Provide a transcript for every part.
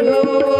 Señor.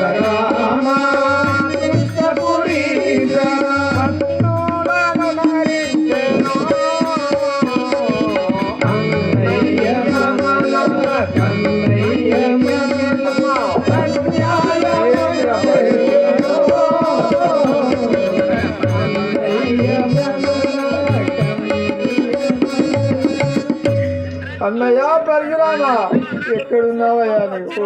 అన్నయ్య పరశురామా ఎక్కడున్నావయ్యా నీకు?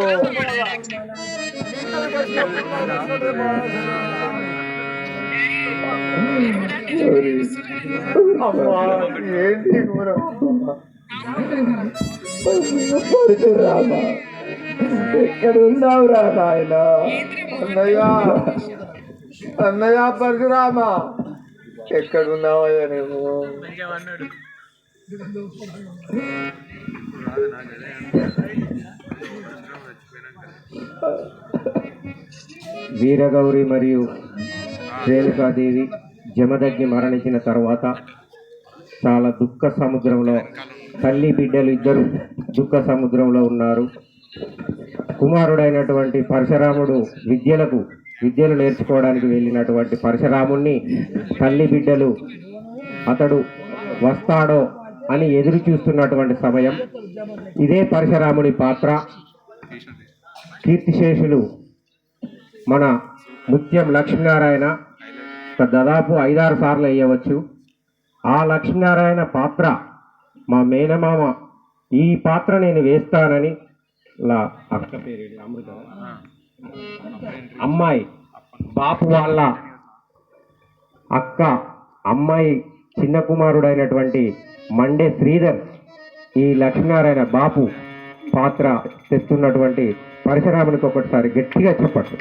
అమ్మా ఏంటి కూర? ఎక్కడున్నావు రా నాయన? అన్నయ్య అన్నయ్య పరశురామ ఎక్కడున్నావయ్యా నువ్వు వీరగౌరి మరియు రేణుకాదేవి జమదగ్గి మరణించిన తర్వాత చాలా దుఃఖ సముద్రంలో తల్లి బిడ్డలు ఇద్దరు దుఃఖ సముద్రంలో ఉన్నారు. కుమారుడైనటువంటి పరశురాముడు విద్యలకు విద్యలు నేర్చుకోవడానికి వెళ్ళినటువంటి పరశురాముణ్ణి తల్లి బిడ్డలు అతడు వస్తాడో అని ఎదురు చూస్తున్నటువంటి సమయం. ఇదే పరశురాముని పాత్ర. కీర్తిశేషులు మన ముత్యం లక్ష్మీనారాయణ ఒక దాదాపు ఐదారు సార్లు వేయవచ్చు. ఆ లక్ష్మీనారాయణ పాత్ర మా మేనమామ ఈ పాత్ర నేను వేస్తానని లా అక్క పేరు అమృత. అమ్మాయి. బాపు వాళ్ళ అక్క అమ్మాయి చిన్న కుమారుడైనటువంటి మండే శ్రీధర్ ఈ లక్ష్మీనారాయణ బాపు పాత్ర తెస్తున్నటువంటి పరశురామునికి ఒకటిసారి గట్టిగా చెప్పట్టు